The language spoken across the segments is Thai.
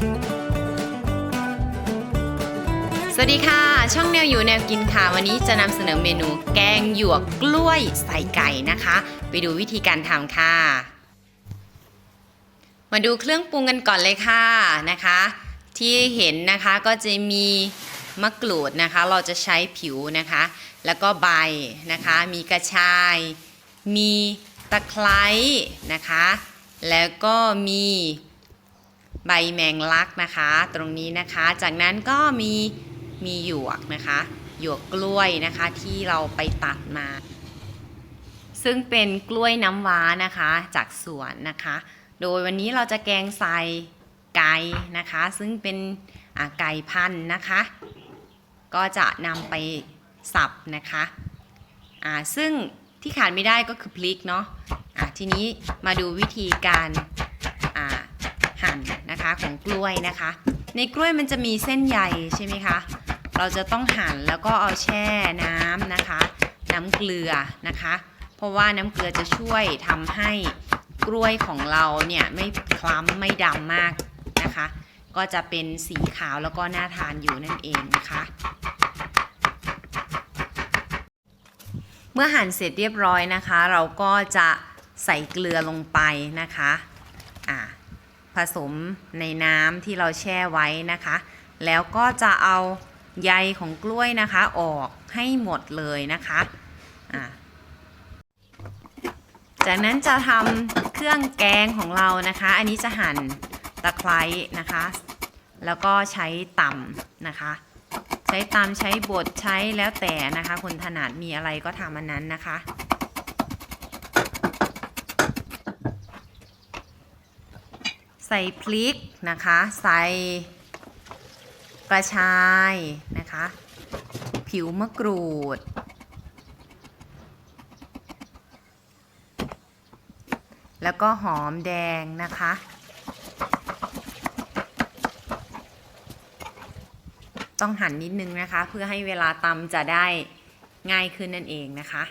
สวัสดีค่ะ ช่องแนวอยู่แนวกินค่ะ วันนี้จะนำเสนอเมนูแกงหยวกกล้วยใส่ไก่นะคะ ไปดูวิธีการทำค่ะ มาดูเครื่องปรุงกันก่อนเลยค่ะนะคะ ที่เห็นนะคะก็จะมีมะกรูดนะคะ เราจะใช้ผิวนะคะ แล้วก็ใบนะคะ มีกระชาย มีตะไคร้นะคะ แล้วก็มี ใบแมงลักนะคะ ตรงนี้นะคะ จากนั้นก็มีมีหยวกนะคะ หยวกกล้วยนะคะที่เราไปตัดมา ซึ่งเป็นกล้วยน้ำว้านะคะจากสวนนะคะ โดยวันนี้เราจะแกงใส่ไก่นะคะ ซึ่งเป็นไก่พันธุ์นะคะ ก็จะนำไปสับนะคะอ่าซึ่งที่ขาดไม่ได้ก็คือพริกเนาะอ่าทีนี้มาดูวิธีการ นะคะของกล้วยนะคะ ในกล้วยมันจะมีเส้นใยใช่ไหมคะ เราจะต้องหั่นแล้วก็เอาแช่น้ำนะคะ น้ำเกลือนะคะ เพราะว่าน้ำเกลือจะช่วยทำให้กล้วยของเราเนี่ยไม่คล้ำไม่ดำมากนะคะ ก็จะเป็นสีขาวแล้วก็น่าทานอยู่นั่นเองนะคะเมื่อหั่นเสร็จเรียบร้อยนะคะ เราก็จะใส่เกลือลงไปนะคะ ผสมในน้ำที่เราแช่ไว้นะคะ แล้วก็จะเอาใยของกล้วยนะคะออกให้หมดเลยนะคะอ่าจากนั้นจะทำเครื่องแกงของเรานะคะ อันนี้จะหั่นตะไคร้นะคะ แล้วก็ใช้ตำนะคะ ใช้ตามใช้บดใช้แล้วแต่นะคะ คนถนัดมีอะไรก็ทำอันนั้นนะคะ ใส่พริกนะคะ ใส่กระชายนะคะ ผิวมะกรูด แล้วก็หอมแดงนะคะ ต้องหั่นนิดนึงนะคะ เพื่อให้เวลาตำจะได้ง่ายขึ้นนั่นเองนะคะ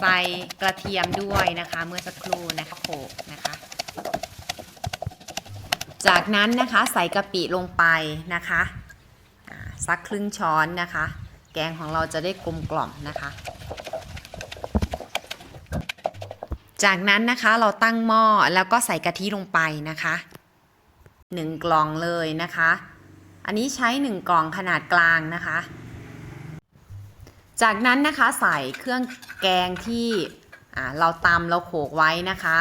ใส่กระเทียมด้วยนะคะ เมื่อสักครู่นะคะโขลกนะคะ จากนั้นนะคะใส่กะปิลงไปนะคะสักครึ่งช้อนนะคะ แกงของเราจะได้กลมกล่อมนะคะ จากนั้นนะคะเราตั้งหม้อแล้วก็ใส่กะทิลงไปนะคะหนึ่งกล่องเลยนะคะ อันนี้ใช้หนึ่งกล่องขนาดกลางนะคะ จากนั้นนะคะใส่เครื่องแกงที่เราตำเราโขลกไว้นะคะ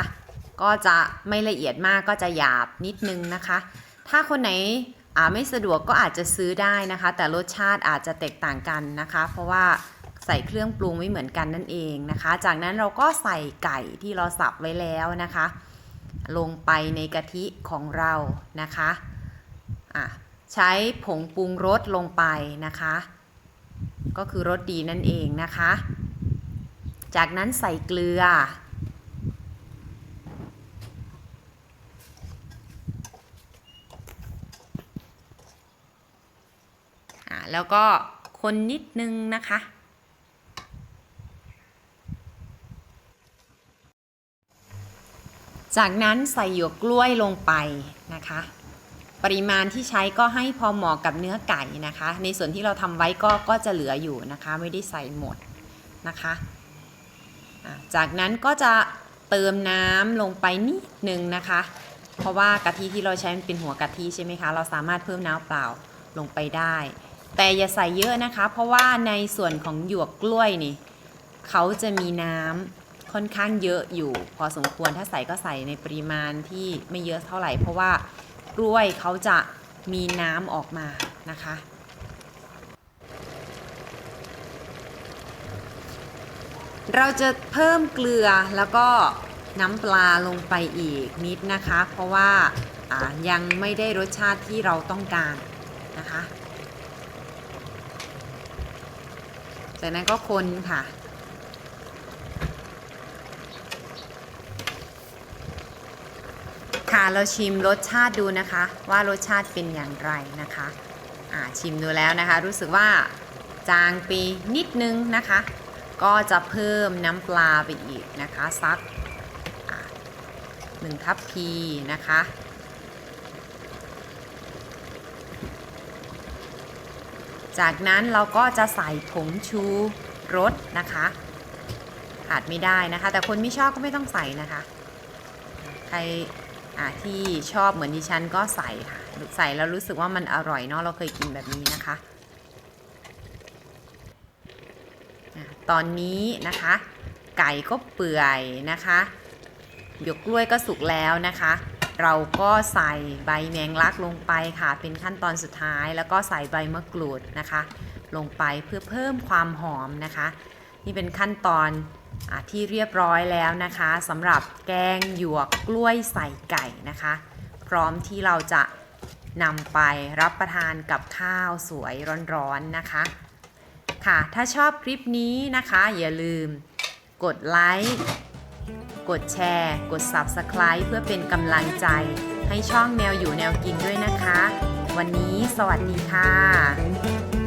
ก็จะไม่ละเอียดมากก็จะหยาบนิดนึงนะคะ ถ้าคนไหนไม่สะดวกก็อาจจะซื้อได้นะคะ แต่รสชาติอาจจะแตกต่างกันนะคะ เพราะว่าใส่เครื่องปรุงไม่เหมือนกันนั่นเองนะคะ จากนั้นเราก็ใส่ไก่ที่เราสับไว้แล้วนะคะ ลงไปในกะทิของเรานะคะะใช้ผงปรุงรสลงไปนะคะ ก็คือรสดีนั่นเองนะคะ จากนั้นใส่เกลือ แล้วก็คนนิดนึงนะคะ จากนั้นใส่หยวกกล้วยลงไปนะคะ ปริมาณที่ใช้ก็ให้พอเหมาะกับเนื้อไก่นะคะ ในส่วนที่เราทำไว้ก็ก็จะเหลืออยู่นะคะ ไม่ได้ใส่หมดนะคะจากนั้นก็จะเติมน้ำลงไปนิดนึงนะคะ เพราะว่ากะทิที่เราใช้มันเป็นหัวกะทิใช่ไหมคะ เราสามารถเพิ่มน้ำเปล่าลงไปได้ แต่อย่าใส่เยอะนะคะ เพราะว่าในส่วนของหยวกกล้วยนี่เขาจะมีน้ำค่อนข้างเยอะอยู่ พอสมควรถ้าใส่ก็ใส่ในปริมาณที่ไม่เยอะเท่าไหร่ เพราะว่า กล้วยเขาจะมีน้ำออกมานะคะ เราจะเพิ่มเกลือแล้วก็น้ำปลาลงไปอีกนิดนะคะ เพราะว่าอ่ายังไม่ได้รสชาติที่เราต้องการนะคะ จากนั้นก็คนค่ะ ค่ะ เราชิมรสชาติดูนะคะ ว่ารสชาติเป็นอย่างไรนะคะอ่าชิมดูแล้วนะคะ รู้สึกว่าจางไปนิดนึงนะคะ ก็จะเพิ่มน้ำปลาไปอีกนะคะสักอ่า1ทัพพีนะคะจากนั้นเราก็จะใส่ผงชูรสนะคะ ขาดไม่ได้นะคะ แต่คนไม่ชอบก็ไม่ต้องใส่นะคะ ใคร ที่ชอบเหมือนดิฉันก็ใส่ค่ะ ใส่แล้วรู้สึกว่ามันอร่อยเนาะเราเคยกินแบบนี้นะคะตอนนี้นะคะ ไก่ก็เปื่อยนะคะหยกกล้วยก็สุกแล้วนะคะ เราก็ใส่ใบแมงลักลงไปค่ะ เป็นขั้นตอนสุดท้าย แล้วก็ใส่ใบมะกรูดนะคะ ลงไปเพื่อเพิ่มความหอมนะคะ นี่เป็นขั้นตอน ที่เรียบร้อยแล้วนะคะสำหรับแกงหยวกกล้วยใส่ไก่นะคะ พร้อมที่เราจะนำไปรับประทานกับข้าวสวยร้อนๆนะคะ ค่ะถ้าชอบคลิปนี้นะคะ อย่าลืมกดไลค์กดแชร์ กด Subscribe เพื่อเป็นกำลังใจให้ช่องแนวอยู่แนวกินด้วยนะคะ วันนี้สวัสดีค่ะ